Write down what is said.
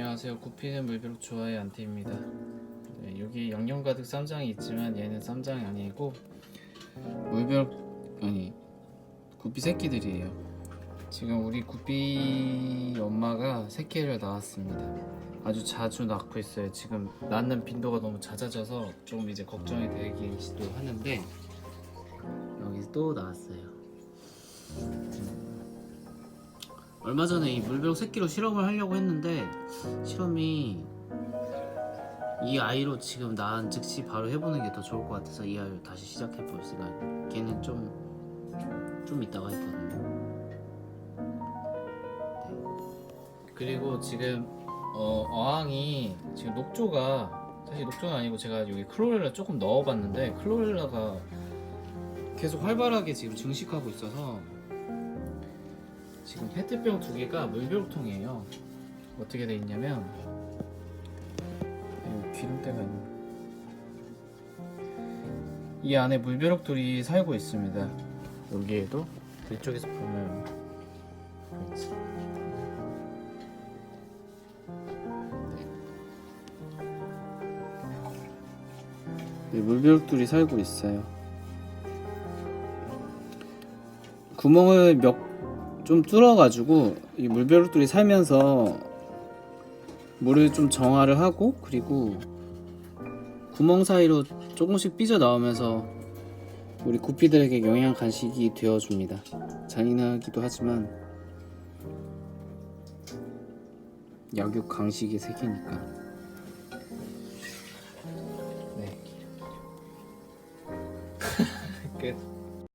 안녕하세요. 구피는 물벼룩 좋아해 안티입니다. 네, 여기 양념 가득 쌈장이 있지만 얘는 쌈장이 아니고 물벼룩 아니 구피 새끼들이에요. 지금 우리 구피 엄마가 새끼를 낳았습니다. 아주 자주 낳고 있어요. 지금 낳는 빈도가 너무 잦아져서 좀 이제 걱정이 되기도 하는데 여기 또 나왔어요. 얼마 전에 이 물벼룩 새끼로 실험을 하려고 했는데 실험이 이 아이로 지금 낳은 즉시 바로 해보는 게 더 좋을 것 같아서 이 아이를 다시 시작해볼 생각. 걔는 좀좀 이따가 했거든요. 네. 그리고 지금 어, 어항이 지금 녹조가 사실 녹조는 아니고 제가 여기 클로렐라 조금 넣어봤는데 클로렐라가 계속 활발하게 지금 증식하고 있어서 지금 페트병 두 개가 물벼룩통이에요. 어떻게 돼 있냐면 여기 기름때가 있네. 이 안에 물벼룩들이 살고 있습니다. 여기에도 이쪽에서 보면 있지. 네, 물벼룩들이 살고 있어요. 구멍을 몇 좀 뚫어가지고 이 물벼룩들이 살면서 물을 좀 정화를 하고 그리고 구멍 사이로 조금씩 삐져 나오면서 우리 구피들에게 영양 간식이 되어줍니다. 잔인하기도 하지만 약육 강식의 세계니까. 네. 끝.